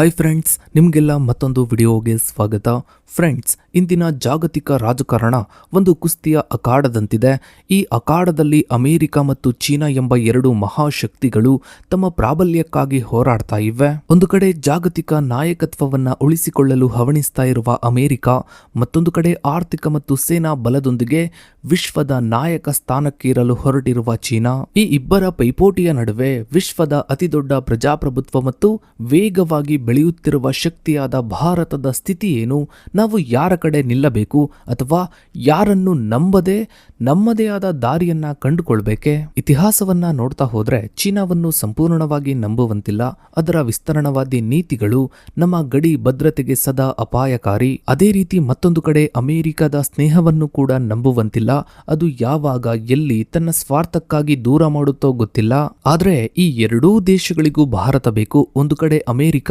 Hi friends ನಿಮಗೆಲ್ಲ ಮತ್ತೊಂದು ವಿಡಿಯೋಗೆ ಸ್ವಾಗತ. ಫ್ರೆಂಡ್ಸ್ ಇಂದಿನ ಜಾಗತಿಕ ರಾಜಕಾರಣ ಒಂದು ಕುಸ್ತಿಯ ಅಖಾಡದಂತಿದೆ. ಈ ಅಖಾಡದಲ್ಲಿ ಅಮೆರಿಕ ಮತ್ತು ಚೀನಾ ಎಂಬ ಎರಡು ಮಹಾಶಕ್ತಿಗಳು ತಮ್ಮ ಪ್ರಾಬಲ್ಯಕ್ಕಾಗಿ ಹೋರಾಡ್ತಾ ಇವೆ. ಒಂದು ಕಡೆ ಜಾಗತಿಕ ನಾಯಕತ್ವವನ್ನ ಉಳಿಸಿಕೊಳ್ಳಲು ಹವಣಿಸ್ತಾ ಇರುವ ಅಮೆರಿಕ, ಮತ್ತೊಂದು ಕಡೆ ಆರ್ಥಿಕ ಮತ್ತು ಸೇನಾ ಬಲದೊಂದಿಗೆ ವಿಶ್ವದ ನಾಯಕ ಸ್ಥಾನಕ್ಕೇರಲು ಹೊರಟಿರುವ ಚೀನಾ. ಈ ಇಬ್ಬರ ಪೈಪೋಟಿಯ ನಡುವೆ ವಿಶ್ವದ ಅತಿದೊಡ್ಡ ಪ್ರಜಾಪ್ರಭುತ್ವ ಮತ್ತು ವೇಗವಾಗಿ ಬೆಳೆಯುತ್ತಿರುವ ಶಕ್ತಿಯಾದ ಭಾರತದ ಸ್ಥಿತಿ ಏನು? ನಾವು ಯಾರ ಕಡೆ ನಿಲ್ಲಬೇಕು ಅಥವಾ ಯಾರನ್ನು ನಂಬದೆ, ನಮ್ಮದೇ ಆದ ದಾರಿಯನ್ನ ಕಂಡುಕೊಳ್ಬೇಕೆ? ಇತಿಹಾಸವನ್ನ ನೋಡ್ತಾ ಹೋದ್ರೆ ಚೀನಾವನ್ನು ಸಂಪೂರ್ಣವಾಗಿ ನಂಬುವಂತಿಲ್ಲ. ಅದರ ವಿಸ್ತರಣವಾದಿ ನೀತಿಗಳು ನಮ್ಮ ಗಡಿ ಭದ್ರತೆಗೆ ಸದಾ ಅಪಾಯಕಾರಿ. ಅದೇ ರೀತಿ ಮತ್ತೊಂದು ಕಡೆ ಅಮೆರಿಕದ ಸ್ನೇಹವನ್ನು ಕೂಡ ನಂಬುವಂತಿಲ್ಲ. ಅದು ಯಾವಾಗ, ಎಲ್ಲಿ ತನ್ನ ಸ್ವಾರ್ಥಕ್ಕಾಗಿ ದೂರ ಮಾಡುತ್ತೋ ಗೊತ್ತಿಲ್ಲ. ಆದ್ರೆ ಈ ಎರಡೂ ದೇಶಗಳಿಗೂ ಭಾರತ ಬೇಕು. ಒಂದು ಕಡೆ ಅಮೆರಿಕ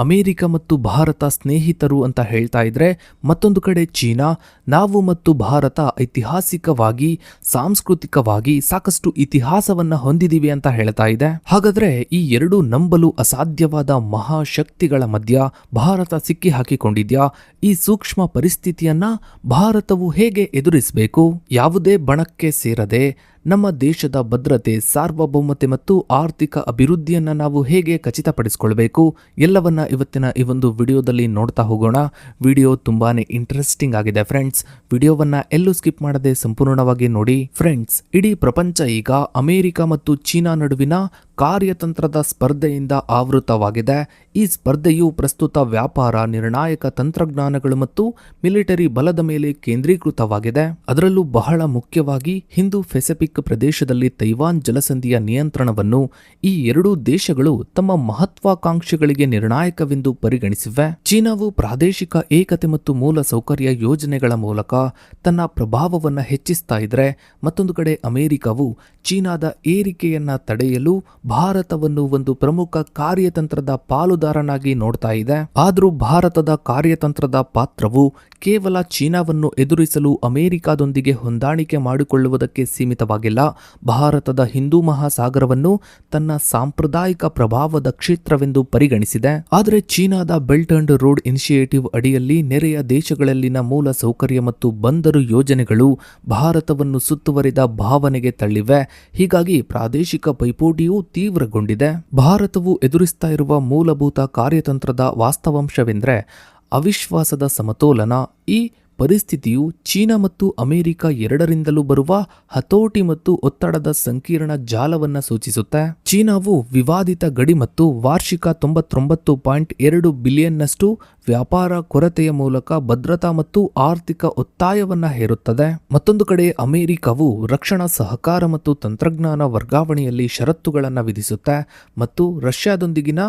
ಅಮೆರಿಕ ಮತ್ತು ಭಾರತ ಸ್ನೇಹಿತರು ಅಂತ ಹೇಳ್ತಾ ಇದ್ರೆ ಮತ್ತೊಂದು ಕಡೆ ಚೀನಾ, ನಾವು ಮತ್ತು ಭಾರತ ಐತಿಹಾಸಿಕವಾಗಿ, ಸಾಂಸ್ಕೃತಿಕವಾಗಿ ಸಾಕಷ್ಟು ಇತಿಹಾಸವನ್ನ ಹೊಂದಿದೀವಿ ಅಂತ ಹೇಳ್ತಾ ಇದೆ. ಹಾಗಾದ್ರೆ ಈ ಎರಡು ನಂಬಲು ಅಸಾಧ್ಯವಾದ ಮಹಾಶಕ್ತಿಗಳ ಮಧ್ಯ ಭಾರತ ಸಿಕ್ಕಿ ಹಾಕಿಕೊಂಡಿದ್ಯಾ? ಈ ಸೂಕ್ಷ್ಮ ಪರಿಸ್ಥಿತಿಯನ್ನ ಭಾರತವು ಹೇಗೆ ಎದುರಿಸಬೇಕು? ಯಾವುದೇ ಬಣಕ್ಕೆ ಸೇರದೆ ನಮ್ಮ ದೇಶದ ಭದ್ರತೆ, ಸಾರ್ವಭೌಮತೆ ಮತ್ತು ಆರ್ಥಿಕ ಅಭಿವೃದ್ಧಿಯನ್ನ ನಾವು ಹೇಗೆ ಖಚಿತಪಡಿಸಿಕೊಳ್ಬೇಕು? ಎಲ್ಲವನ್ನ ಇವತ್ತಿನ ಈ ಒಂದು ವಿಡಿಯೋದಲ್ಲಿ ನೋಡ್ತಾ ಹೋಗೋಣ. ವಿಡಿಯೋ ತುಂಬಾನೇ ಇಂಟ್ರೆಸ್ಟಿಂಗ್ ಆಗಿದೆ ಫ್ರೆಂಡ್ಸ್ ವಿಡಿಯೋವನ್ನ ಎಲ್ಲೂ ಸ್ಕಿಪ್ ಮಾಡದೆ ಸಂಪೂರ್ಣವಾಗಿ ನೋಡಿ. ಫ್ರೆಂಡ್ಸ್ ಇಡೀ ಪ್ರಪಂಚ ಈಗ ಅಮೆರಿಕ ಮತ್ತು ಚೀನಾ ನಡುವಿನ ಕಾರ್ಯತಂತ್ರದ ಸ್ಪರ್ಧೆಯಿಂದ ಆವೃತವಾಗಿದೆ. ಈ ಸ್ಪರ್ಧೆಯು ಪ್ರಸ್ತುತ ವ್ಯಾಪಾರ, ನಿರ್ಣಾಯಕ ತಂತ್ರಜ್ಞಾನಗಳು ಮತ್ತು ಮಿಲಿಟರಿ ಬಲದ ಮೇಲೆ ಕೇಂದ್ರೀಕೃತವಾಗಿದೆ. ಅದರಲ್ಲೂ ಬಹಳ ಮುಖ್ಯವಾಗಿ ಹಿಂದೂ ಫೆಸಿಫಿಕ್ ಪ್ರದೇಶದಲ್ಲಿ ತೈವಾನ್ ಜಲಸಂಧಿಯ ನಿಯಂತ್ರಣವನ್ನು ಈ ಎರಡೂ ದೇಶಗಳು ತಮ್ಮ ಮಹತ್ವಾಕಾಂಕ್ಷೆಗಳಿಗೆ ನಿರ್ಣಾಯಕವೆಂದು ಪರಿಗಣಿಸಿವೆ. ಚೀನಾವು ಪ್ರಾದೇಶಿಕ ಏಕತೆ ಮತ್ತು ಮೂಲ ಸೌಕರ್ಯ ಯೋಜನೆಗಳ ಮೂಲಕ ತನ್ನ ಪ್ರಭಾವವನ್ನು ಹೆಚ್ಚಿಸ್ತಾ ಇದ್ರೆ ಮತ್ತೊಂದು ಕಡೆ ಅಮೆರಿಕವು ಚೀನಾದ ಏರಿಕೆಯನ್ನ ತಡೆಯಲು ಭಾರತವನ್ನು ಒಂದು ಪ್ರಮುಖ ಕಾರ್ಯತಂತ್ರದ ಪಾಲುದಾರನಾಗಿ ನೋಡ್ತಾ ಇದೆ. ಆದರೂ ಭಾರತದ ಕಾರ್ಯತಂತ್ರದ ಪಾತ್ರವು ಕೇವಲ ಚೀನಾವನ್ನು ಎದುರಿಸಲು ಅಮೆರಿಕಾದೊಂದಿಗೆ ಹೊಂದಾಣಿಕೆ ಮಾಡಿಕೊಳ್ಳುವುದಕ್ಕೆ ಸೀಮಿತವಾಗಿಲ್ಲ. ಭಾರತದ ಹಿಂದೂ ಮಹಾಸಾಗರವನ್ನು ತನ್ನ ಸಾಂಪ್ರದಾಯಿಕ ಪ್ರಭಾವದ ಕ್ಷೇತ್ರವೆಂದು ಪರಿಗಣಿಸಿದೆ. ಆದರೆ ಚೀನಾದ ಬೆಲ್ಟ್ ಅಂಡ್ ರೋಡ್ ಇನಿಷಿಯೇಟಿವ್ ಅಡಿಯಲ್ಲಿ ನೆರೆಯ ದೇಶಗಳಲ್ಲಿನ ಮೂಲ ಸೌಕರ್ಯ ಮತ್ತು ಬಂದರು ಯೋಜನೆಗಳು ಭಾರತವನ್ನು ಸುತ್ತುವರಿದ ಭಾವನೆಗೆ ತಳ್ಳಿವೆ. ಹೀಗಾಗಿ ಪ್ರಾದೇಶಿಕ ಪೈಪೋಟಿಯು ತೀವ್ರಗೊಂಡಿದೆ. ಭಾರತವು ಎದುರಿಸ್ತಾ ಇರುವ ಮೂಲಭೂತ ಕಾರ್ಯತಂತ್ರದ ವಾಸ್ತವಾಂಶವೆಂದರೆ ಅವಿಶ್ವಾಸದ ಸಮತೋಲನ ಈ ಪರಿಸ್ಥಿತಿಯು ಚೀನಾ ಮತ್ತು ಅಮೆರಿಕ ಎರಡರಿಂದಲೂ ಬರುವ ಹತೋಟಿ ಮತ್ತು ಒತ್ತಡದ ಸಂಕೀರ್ಣ ಜಾಲವನ್ನು ಸೂಚಿಸುತ್ತೆ. ಚೀನಾವು ವಿವಾದಿತ ಗಡಿ ಮತ್ತು ವಾರ್ಷಿಕ ತೊಂಬತ್ತೊಂಬತ್ತು ಪಾಯಿಂಟ್ ಎರಡು ಬಿಲಿಯನ್ನಷ್ಟು ವ್ಯಾಪಾರ ಕೊರತೆಯ ಮೂಲಕ ಭದ್ರತಾ ಮತ್ತು ಆರ್ಥಿಕ ಒತ್ತಾಯವನ್ನು ಹೇರುತ್ತದೆ. ಮತ್ತೊಂದು ಕಡೆ ಅಮೆರಿಕವು ರಕ್ಷಣಾ ಸಹಕಾರ ಮತ್ತು ತಂತ್ರಜ್ಞಾನ ವರ್ಗಾವಣೆಯಲ್ಲಿ ಷರತ್ತುಗಳನ್ನು ವಿಧಿಸುತ್ತೆ ಮತ್ತು ರಷ್ಯಾದೊಂದಿಗಿನ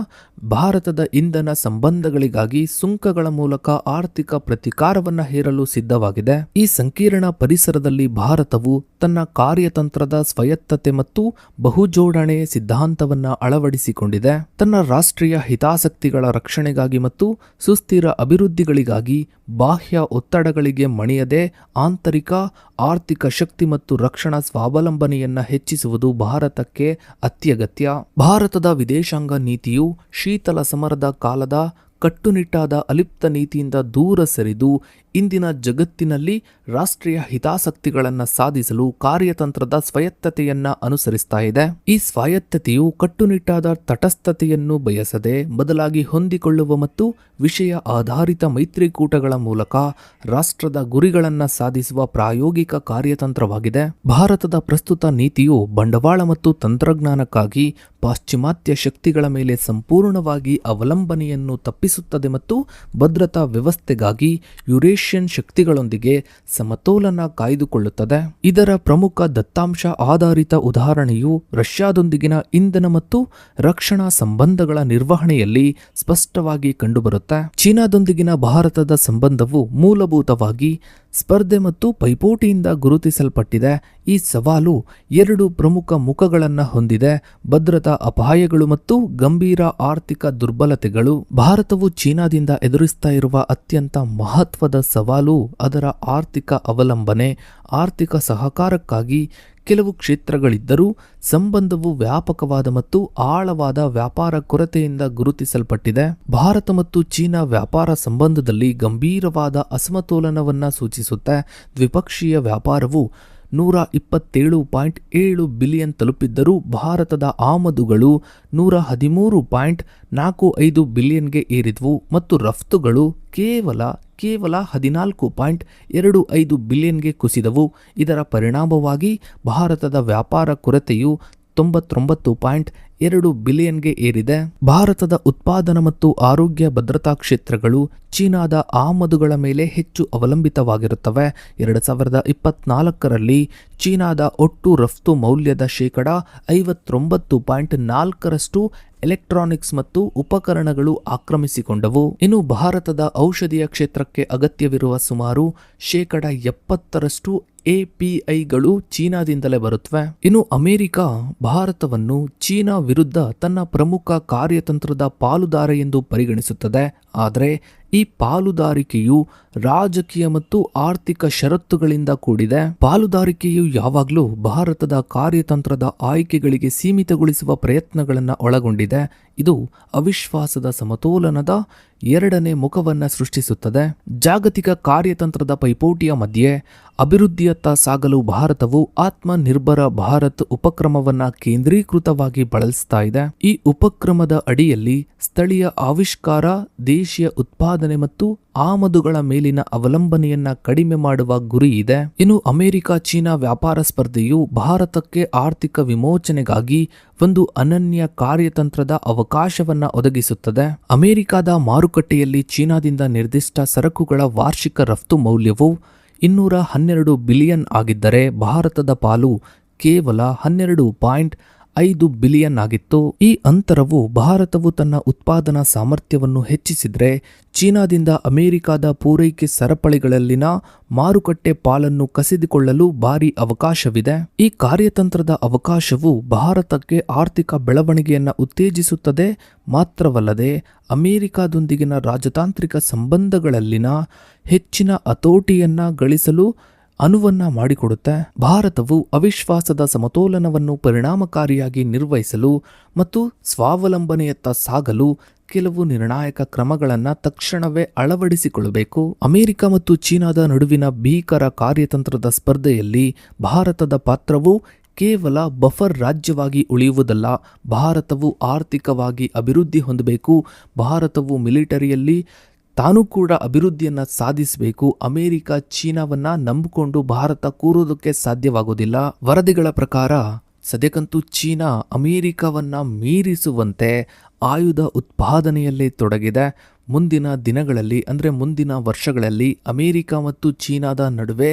ಭಾರತದ ಇಂಧನ ಸಂಬಂಧಗಳಿಗಾಗಿ ಸುಂಕಗಳ ಮೂಲಕ ಆರ್ಥಿಕ ಪ್ರತಿಕಾರವನ್ನು ಹೇರಲು ಸಿದ್ಧವಾಗಿದೆ. ಈ ಸಂಕೀರ್ಣ ಪರಿಸರದಲ್ಲಿ ಭಾರತವು ತನ್ನ ಕಾರ್ಯತಂತ್ರದ ಸ್ವಯತ್ತತೆ ಮತ್ತು ಬಹುಜೋಡಣೆ ಸಿದ್ಧಾಂತವನ್ನ ಅಳವಡಿಸಿಕೊಂಡಿದೆ. ತನ್ನ ರಾಷ್ಟ್ರೀಯ ಹಿತಾಸಕ್ತಿಗಳ ರಕ್ಷಣೆಗಾಗಿ ಮತ್ತು ಸುಸ್ಥಿರ ಅಭಿವೃದ್ಧಿಗಳಿಗಾಗಿ ಬಾಹ್ಯ ಒತ್ತಡಗಳಿಗೆ ಮಣಿಯದೆ ಆಂತರಿಕ, ಆರ್ಥಿಕ ಶಕ್ತಿ ಮತ್ತು ರಕ್ಷಣಾ ಸ್ವಾವಲಂಬನೆಯನ್ನ ಹೆಚ್ಚಿಸುವುದು ಭಾರತಕ್ಕೆ ಅತ್ಯಗತ್ಯ. ಭಾರತದ ವಿದೇಶಾಂಗ ನೀತಿಯು ಶೀತಲ ಸಮರದ ಕಾಲದ ಕಟ್ಟುನಿಟ್ಟಾದ ಅಲಿಪ್ತ ನೀತಿಯಿಂದ ದೂರ ಸರಿದು ಇಂದಿನ ಜಗತ್ತಿನಲ್ಲಿ ರಾಷ್ಟ್ರೀಯ ಹಿತಾಸಕ್ತಿಗಳನ್ನು ಸಾಧಿಸಲು ಕಾರ್ಯತಂತ್ರದ ಸ್ವಾಯತ್ತತೆಯನ್ನ ಅನುಸರಿಸ್ತಾ ಇದೆ. ಈ ಸ್ವಾಯತ್ತತೆಯು ಕಟ್ಟುನಿಟ್ಟಾದ ತಟಸ್ಥತೆಯನ್ನು ಬಯಸದೆ ಬದಲಾಗಿ ಹೊಂದಿಕೊಳ್ಳುವ ಮತ್ತು ವಿಷಯ ಆಧಾರಿತ ಮೈತ್ರಿಕೂಟಗಳ ಮೂಲಕ ರಾಷ್ಟ್ರದ ಗುರಿಗಳನ್ನು ಸಾಧಿಸುವ ಪ್ರಾಯೋಗಿಕ ಕಾರ್ಯತಂತ್ರವಾಗಿದೆ. ಭಾರತದ ಪ್ರಸ್ತುತ ನೀತಿಯು ಬಂಡವಾಳ ಮತ್ತು ತಂತ್ರಜ್ಞಾನಕ್ಕಾಗಿ ಪಾಶ್ಚಿಮಾತ್ಯ ಶಕ್ತಿಗಳ ಮೇಲೆ ಸಂಪೂರ್ಣವಾಗಿ ಅವಲಂಬನೆಯನ್ನು ತಪ್ಪಿಸುತ್ತದೆ ಮತ್ತು ಭದ್ರತಾ ವ್ಯವಸ್ಥೆಗಾಗಿ ಯುರೇಷಿಯನ್ ಶಕ್ತಿಗಳೊಂದಿಗೆ ಸಮತೋಲನ ಕಾಯ್ದುಕೊಳ್ಳುತ್ತದೆ. ಇದರ ಪ್ರಮುಖ ದತ್ತಾಂಶ ಆಧಾರಿತ ಉದಾಹರಣೆಯು ರಷ್ಯಾದೊಂದಿಗಿನ ಇಂಧನ ಮತ್ತು ರಕ್ಷಣಾ ಸಂಬಂಧಗಳ ನಿರ್ವಹಣೆಯಲ್ಲಿ ಸ್ಪಷ್ಟವಾಗಿ ಕಂಡುಬರುತ್ತೆ. ಚೀನಾದೊಂದಿಗಿನ ಭಾರತದ ಸಂಬಂಧವು ಮೂಲಭೂತವಾಗಿ ಸ್ಪರ್ಧೆ ಮತ್ತು ಪೈಪೋಟಿಯಿಂದ ಗುರುತಿಸಲ್ಪಟ್ಟಿದೆ. ಈ ಸವಾಲು ಎರಡು ಪ್ರಮುಖ ಮುಖಗಳನ್ನು ಹೊಂದಿದೆ. ಭದ್ರತಾ ಅಪಾಯಗಳು ಮತ್ತು ಗಂಭೀರ ಆರ್ಥಿಕ ದುರ್ಬಲತೆಗಳು. ಭಾರತವು ಚೀನಾದಿಂದ ಎದುರಿಸ್ತಾ ಇರುವ ಅತ್ಯಂತ ಮಹತ್ವದ ಸವಾಲು ಅದರ ಆರ್ಥಿಕ ಅವಲಂಬನೆ, ಆರ್ಥಿಕ ಸಹಕಾರಕ್ಕಾಗಿ ಕೆಲವು ಕ್ಷೇತ್ರಗಳಿದ್ದರೂ ಸಂಬಂಧವು ವ್ಯಾಪಕವಾದ ಮತ್ತು ಆಳವಾದ ವ್ಯಾಪಾರ ಕೊರತೆಯಿಂದ ಗುರುತಿಸಲ್ಪಟ್ಟಿದೆ. ಭಾರತ ಮತ್ತು ಚೀನಾ ವ್ಯಾಪಾರ ಸಂಬಂಧದಲ್ಲಿ ಗಂಭೀರವಾದ ಅಸಮತೋಲನವನ್ನು ಸೂಚಿಸುತ್ತೆ. ದ್ವಿಪಕ್ಷೀಯ ವ್ಯಾಪಾರವು ನೂರ ಇಪ್ಪತ್ತೇಳು ಪಾಯಿಂಟ್ ಏಳು ಬಿಲಿಯನ್ ತಲುಪಿದ್ದರೂ ಭಾರತದ ಆಮದುಗಳು ನೂರ ಹದಿಮೂರು ಪಾಯಿಂಟ್ ನಾಲ್ಕು ಐದು ಬಿಲಿಯನ್ಗೆ ಏರಿದ್ವು ಮತ್ತು ರಫ್ತುಗಳು ಕೇವಲ ಕೇವಲ ಹದಿನಾಲ್ಕು ಪಾಯಿಂಟ್ ಎರಡು ಐದು ಬಿಲಿಯನ್ಗೆ ಕುಸಿದವು. ಇದರ ಪರಿಣಾಮವಾಗಿ ಭಾರತದ ವ್ಯಾಪಾರ ಕೊರತೆಯು ತೊಂಬತ್ತೊಂಬತ್ತು ಪಾಯಿಂಟ್ ಎರಡು ಬಿಲಿಯನ್ಗೆ ಏರಿದೆ. ಭಾರತದ ಉತ್ಪಾದನ ಮತ್ತು ಆರೋಗ್ಯ ಭದ್ರತಾ ಕ್ಷೇತ್ರಗಳು ಚೀನಾದ ಆಮದುಗಳ ಮೇಲೆ ಹೆಚ್ಚು ಅವಲಂಬಿತವಾಗಿರುತ್ತವೆ. ಎರಡು ಸಾವಿರದ ಇಪ್ಪತ್ನಾಲ್ಕರಲ್ಲಿ ಚೀನಾದ ಒಟ್ಟು ರಫ್ತು ಮೌಲ್ಯದ ಶೇಕಡ ಐವತ್ತೊಂಬತ್ತು ಪಾಯಿಂಟ್ ನಾಲ್ಕರಷ್ಟು ಎಲೆಕ್ಟ್ರಾನಿಕ್ಸ್ ಮತ್ತು ಉಪಕರಣಗಳು ಆಕ್ರಮಿಸಿಕೊಂಡವು. ಇನ್ನು ಭಾರತದ ಔಷಧೀಯ ಕ್ಷೇತ್ರಕ್ಕೆ ಅಗತ್ಯವಿರುವ ಸುಮಾರು ಶೇಕಡ ಎಪ್ಪತ್ತರಷ್ಟು ಎಪಿಐಗಳು ಚೀನಾದಿಂದಲೇ ಬರುತ್ತವೆ ಇನ್ನು ಅಮೆರಿಕ ಭಾರತವನ್ನು ಚೀನಾ ವಿರುದ್ಧ ತನ್ನ ಪ್ರಮುಖ ಕಾರ್ಯತಂತ್ರದ ಪಾಲುದಾರ ಎಂದು ಪರಿಗಣಿಸುತ್ತದೆ. ಆದರೆ ಈ ಪಾಲುದಾರಿಕೆಯು ರಾಜಕೀಯ ಮತ್ತು ಆರ್ಥಿಕ ಷರತ್ತುಗಳಿಂದ ಕೂಡಿದೆ. ಪಾಲುದಾರಿಕೆಯು ಯಾವಾಗಲೂ ಭಾರತದ ಕಾರ್ಯತಂತ್ರದ ಆಯ್ಕೆಗಳಿಗೆ ಸೀಮಿತಗೊಳಿಸುವ ಪ್ರಯತ್ನಗಳನ್ನು ಒಳಗೊಂಡಿದೆ. ಇದು ಅವಿಶ್ವಾಸದ ಸಮತೋಲನದ ಎರಡನೇ ಮುಖವನ್ನು ಸೃಷ್ಟಿಸುತ್ತದೆ. ಜಾಗತಿಕ ಕಾರ್ಯತಂತ್ರದ ಪೈಪೋಟಿಯ ಮಧ್ಯೆ ಅಭಿವೃದ್ಧಿಯತ್ತ ಸಾಗಲು ಭಾರತವು ಆತ್ಮನಿರ್ಭರ ಭಾರತ್ ಉಪಕ್ರಮವನ್ನ ಕೇಂದ್ರೀಕೃತವಾಗಿ ಬಳಸ್ತಾ ಇದೆ. ಈ ಉಪಕ್ರಮದ ಅಡಿಯಲ್ಲಿ ಸ್ಥಳೀಯ ಆವಿಷ್ಕಾರ, ದೇಶೀಯ ಉತ್ಪಾದನೆ ಮತ್ತು ಆಮದುಗಳ ಮೇಲಿನ ಅವಲಂಬನೆಯನ್ನ ಕಡಿಮೆ ಮಾಡುವ ಗುರಿ ಇದೆ. ಇನ್ನು ಅಮೆರಿಕ ಚೀನಾ ವ್ಯಾಪಾರ ಸ್ಪರ್ಧೆಯು ಭಾರತಕ್ಕೆ ಆರ್ಥಿಕ ವಿಮೋಚನೆಗಾಗಿ ಒಂದು ಅನನ್ಯ ಕಾರ್ಯತಂತ್ರದ ಅವಕಾಶವನ್ನ ಒದಗಿಸುತ್ತದೆ. ಅಮೆರಿಕದ ಮಾರುಕಟ್ಟೆಯಲ್ಲಿ ಚೀನಾದಿಂದ ನಿರ್ದಿಷ್ಟ ಸರಕುಗಳ ವಾರ್ಷಿಕ ರಫ್ತು ಮೌಲ್ಯವು ಇನ್ನೂರ ಹನ್ನೆರಡು ಬಿಲಿಯನ್ ಆಗಿದ್ದರೆ ಭಾರತದ ಪಾಲು ಕೇವಲ ಹನ್ನೆರಡು ಪಾಯಿಂಟ್ ಐದು ಬಿಲಿಯನ್ ಆಗಿತ್ತು. ಈ ಅಂತರವು ಭಾರತವು ತನ್ನ ಉತ್ಪಾದನಾ ಸಾಮರ್ಥ್ಯವನ್ನು ಹೆಚ್ಚಿಸಿದರೆ ಚೀನಾದಿಂದ ಅಮೆರಿಕಾದ ಪೂರೈಕೆ ಸರಪಳಿಗಳಲ್ಲಿನ ಮಾರುಕಟ್ಟೆ ಪಾಲನ್ನು ಕಸಿದುಕೊಳ್ಳಲು ಭಾರಿ ಅವಕಾಶವಿದೆ. ಈ ಕಾರ್ಯತಂತ್ರದ ಅವಕಾಶವು ಭಾರತಕ್ಕೆ ಆರ್ಥಿಕ ಬೆಳವಣಿಗೆಯನ್ನು ಉತ್ತೇಜಿಸುತ್ತದೆ. ಮಾತ್ರವಲ್ಲದೆ ಅಮೆರಿಕಾದೊಂದಿಗಿನ ರಾಜತಾಂತ್ರಿಕ ಸಂಬಂಧಗಳಲ್ಲಿನ ಹೆಚ್ಚಿನ ಹತೋಟಿಯನ್ನ ಗಳಿಸಲು ಅನುವನ್ನ ಮಾಡಿಕೊಡುತ್ತೆ ಭಾರತವು ಅವಿಶ್ವಾಸದ ಸಮತೋಲನವನ್ನು ಪರಿಣಾಮಕಾರಿಯಾಗಿ ನಿರ್ವಹಿಸಲು ಮತ್ತು ಸ್ವಾವಲಂಬನೆಯತ್ತ ಸಾಗಲು ಕೆಲವು ನಿರ್ಣಾಯಕ ಕ್ರಮಗಳನ್ನು ತಕ್ಷಣವೇ ಅಳವಡಿಸಿಕೊಳ್ಳಬೇಕು. ಅಮೆರಿಕ ಮತ್ತು ಚೀನಾದ ನಡುವಿನ ಭೀಕರ ಕಾರ್ಯತಂತ್ರದ ಸ್ಪರ್ಧೆಯಲ್ಲಿ ಭಾರತದ ಪಾತ್ರವು ಕೇವಲ ಬಫರ್ ರಾಜ್ಯವಾಗಿ ಉಳಿಯುವುದಲ್ಲ, ಭಾರತವು ಆರ್ಥಿಕವಾಗಿ ಅಭಿವೃದ್ಧಿ ಹೊಂದಬೇಕು, ಭಾರತವು ಮಿಲಿಟರಿಯಲ್ಲಿ ತಾನು ಕೂಡ ಅಭಿವೃದ್ಧಿಯನ್ನು ಸಾಧಿಸಬೇಕು, ಅಮೆರಿಕ, ಚೀನಾವನ್ನ ನಂಬಿಕೊಂಡು ಭಾರತ ಕೂರೋದಕ್ಕೆ ಸಾಧ್ಯವಾಗುವುದಿಲ್ಲ ವರದಿಗಳ ಪ್ರಕಾರ, ಸದ್ಯಕ್ಕಂತೂ ಚೀನಾ ಅಮೆರಿಕವನ್ನ ಮೀರಿಸುವಂತೆ ಆಯುಧ ಉತ್ಪಾದನೆಯಲ್ಲಿ ತೊಡಗಿದೆ. ಮುಂದಿನ ದಿನಗಳಲ್ಲಿ, ಅಂದರೆ ಮುಂದಿನ ವರ್ಷಗಳಲ್ಲಿ ಅಮೆರಿಕ ಮತ್ತು ಚೀನಾದ ನಡುವೆ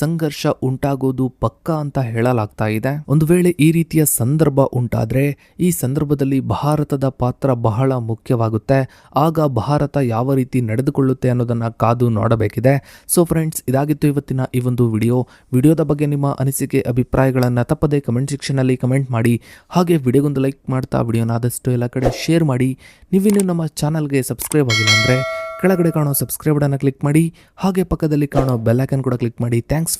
ಸಂಘರ್ಷ ಉಂಟಾಗೋದು ಪಕ್ಕ ಅಂತ ಹೇಳಲಾಗ್ತಾ ಇದೆ. ಒಂದು ವೇಳೆ ಈ ರೀತಿಯ ಸಂದರ್ಭ ಉಂಟಾದರೆ ಈ ಸಂದರ್ಭದಲ್ಲಿ ಭಾರತದ ಪಾತ್ರ ಬಹಳ ಮುಖ್ಯವಾಗುತ್ತೆ. ಆಗ ಭಾರತ ಯಾವ ರೀತಿ ನಡೆದುಕೊಳ್ಳುತ್ತೆ ಅನ್ನೋದನ್ನು ಕಾದು ನೋಡಬೇಕಿದೆ. ಸೊ ಫ್ರೆಂಡ್ಸ್ ಇದಾಗಿತ್ತು ಇವತ್ತಿನ ಈ ಒಂದು ವಿಡಿಯೋ. ವಿಡಿಯೋದ ಬಗ್ಗೆ ನಿಮ್ಮ ಅನಿಸಿಕೆ, ಅಭಿಪ್ರಾಯಗಳನ್ನು ತಪ್ಪದೆ ಕಮೆಂಟ್ ಸೆಕ್ಷನಲ್ಲಿ ಕಮೆಂಟ್ ಮಾಡಿ. ಹಾಗೆ ವಿಡಿಯೋಗೊಂದು ಲೈಕ್ ಮಾಡ್ತಾ, ವಿಡಿಯೋನ ಆದಷ್ಟು ಎಲ್ಲ ಕಡೆ ಶೇರ್ ಮಾಡಿ. ನೀವಿನ್ನೂ ನಮ್ಮ ಚಾನಲ್ಗೆ ಸಬ್ಸ್ಕ್ರೈಬ್ ಆಗಿಲ್ಲ ಅಂದರೆ ಕೆಳಗಡೆ ಕಾಣೋ ಸಬ್ಸ್ಕ್ರೈಬ್ ಬಟನ್ನ ಕ್ಲಿಕ್ ಮಾಡಿ, ಹಾಗೆ ಪಕ್ಕದಲ್ಲಿ ಕಾಣೋ ಬೆಲ್ ಕೂಡ ಕ್ಲಿಕ್ ಮಾಡಿ. ಥ್ಯಾಂಕ್ಸ್